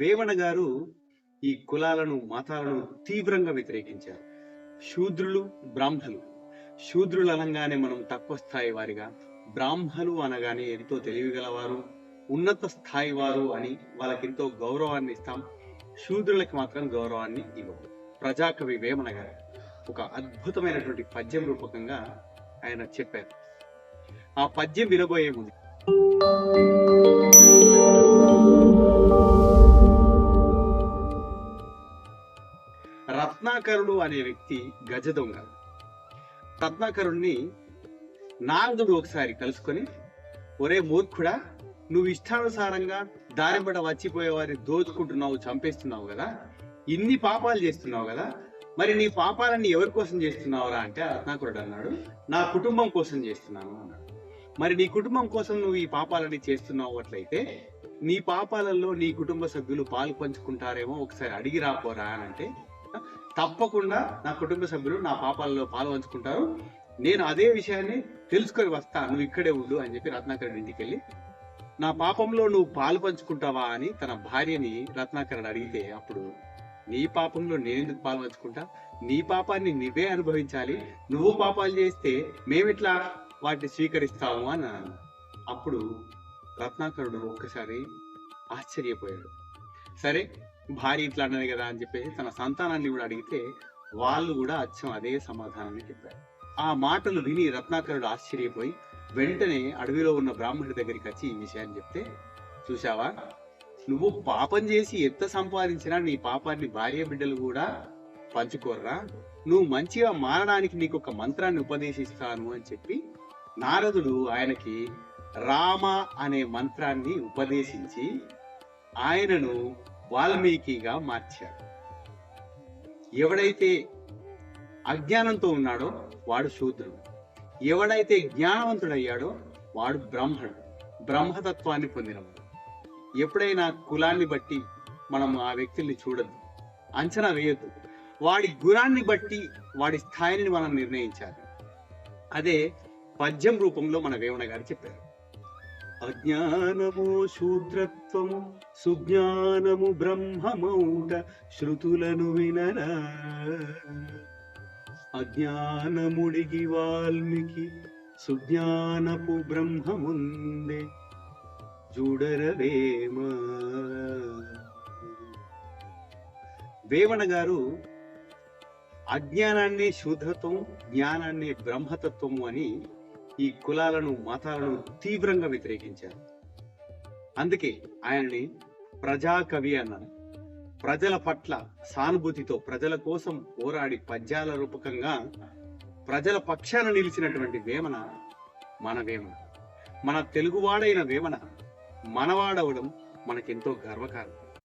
వేమన గారు ఈ కులాలను మతాలను తీవ్రంగా వ్యతిరేకించారు. శూద్రులు బ్రాహ్మణులు శూద్రులు అనగానే మనం తక్కువ స్థాయి వారిగా బ్రాహ్మలు అనగానే ఎంతో తెలివిగలవారు ఉన్నత స్థాయి వారు అని వాళ్ళకి ఎంతో గౌరవాన్ని ఇస్తాం. శూద్రులకి మాత్రం గౌరవాన్ని ఇవ్వము ప్రజాకవి వేమన గారు ఒక అద్భుతమైనటువంటి పద్యం రూపకంగా ఆయన చెప్పారు. ఆ పద్యం వినబోయే ముందు రత్నాకరుడు అనే వ్యక్తి గజ దొంగ. రత్నాకరుణ్ణి నారదుడు ఒకసారి కలుసుకొని ఒరే మూర్ఖుడా నువ్వు ఇష్టానుసారంగా దారిబడ వచ్చిపోయేవారిని దోచుకుంటున్నావు చంపేస్తున్నావు కదా? ఇన్ని పాపాలు చేస్తున్నావు కదా? మరి నీ పాపాలన్నీ ఎవరి కోసం చేస్తున్నావురా? అంటే రత్నాకరుడు అన్నాడు నా కుటుంబం కోసం చేస్తున్నాను అన్నాడు. మరి నీ కుటుంబం కోసం నువ్వు ఈ పాపాలని చేస్తున్నావు అట్లయితే నీ పాపాలలో నీ కుటుంబ సభ్యులు పాలు పంచుకుంటారేమో ఒకసారి అడిగి రాపోరా అని అంటే తప్పకుండా నా కుటుంబ సభ్యులు నా పాపాలలో పాల్పంచుకుంటారు నేను అదే విషయాన్ని తెలుసుకొని వస్తా నువ్వు ఇక్కడే ఉండు అని చెప్పి రత్నాకరుడు ఇంటికి వెళ్ళి నా పాపంలో నువ్వు పాలు పంచుకుంటావా అని తన భార్యని రత్నాకరుడు అడిగితే అప్పుడు నీ పాపంలో నేనెందుకు పాలు పంచుకుంటా? నీ పాపాన్ని నువ్వే అనుభవించాలి. నువ్వు పాపాలు చేస్తే మేమిట్లా వాటిని స్వీకరిస్తాము అని అప్పుడు రత్నాకరుడు ఒక్కసారి ఆశ్చర్యపోయాడు. సరే భార్య ఇట్లా అన్నది కదా అని చెప్పేసి తన సంతానాన్ని కూడా అడిగితే వాళ్ళు కూడా అచ్చం అదే సమాధానాన్ని చెప్పారు. ఆ మాటలు విని రత్నాకరుడు ఆశ్చర్యపోయి వెంటనే అడవిలో ఉన్న బ్రాహ్మణుడి దగ్గరికి వచ్చి ఈ విషయాన్ని చెప్తే చూసావా నువ్వు పాపం చేసి ఎంత సంపాదించినా నీ పాపాన్ని భార్య బిడ్డలు కూడా పంచుకోర్రా. నువ్వు మంచిగా మారడానికి నీకు ఒక మంత్రాన్ని ఉపదేశిస్తాను అని చెప్పి నారదుడు ఆయనకి రామ అనే మంత్రాన్ని ఉపదేశించి ఆయనను వాల్మీకిగా మార్చాడు. ఎవడైతే అజ్ఞానంతో ఉన్నాడో వాడు శూద్రుడు. ఎవడైతే జ్ఞానవంతుడయ్యాడో వాడు బ్రహ్మడు. బ్రహ్మతత్వాన్ని పొందినవాడు. ఎప్పుడైనా కులాన్ని బట్టి మనం ఆ వ్యక్తుల్ని చూడద్దు. అంచనా వేయద్దు. వాడి గుణాన్ని బట్టి వాడి స్థాయిని మనం నిర్ణయించాలి. అదే పద్యం రూపంలో మన వేమన గారు చెప్పారు. అజ్ఞానము శూద్రత్వము సుజ్ఞానము బ్రహ్మమౌట శృతులను వినరా అజ్ఞానముడిగి వాల్మీకి సుజ్ఞానపు బ్రహ్మముందే చూడరవేమ వేమన గారు అజ్ఞానాన్ని శూద్రత్వం జ్ఞానాన్ని బ్రహ్మతత్వము అని ఈ కులాలను మతాలను తీవ్రంగా వ్యతిరేకించారు. అందుకే ఆయనని ప్రజాకవి అన్నారు. ప్రజల పట్ల సానుభూతితో ప్రజల కోసం పోరాడి పద్యాల రూపకంగా ప్రజల పక్షాన నిలిచినటువంటి వేమన మన వేమన. మన తెలుగువాడైన వేమన మనవాడవడం మనకెంతో గర్వకారణం.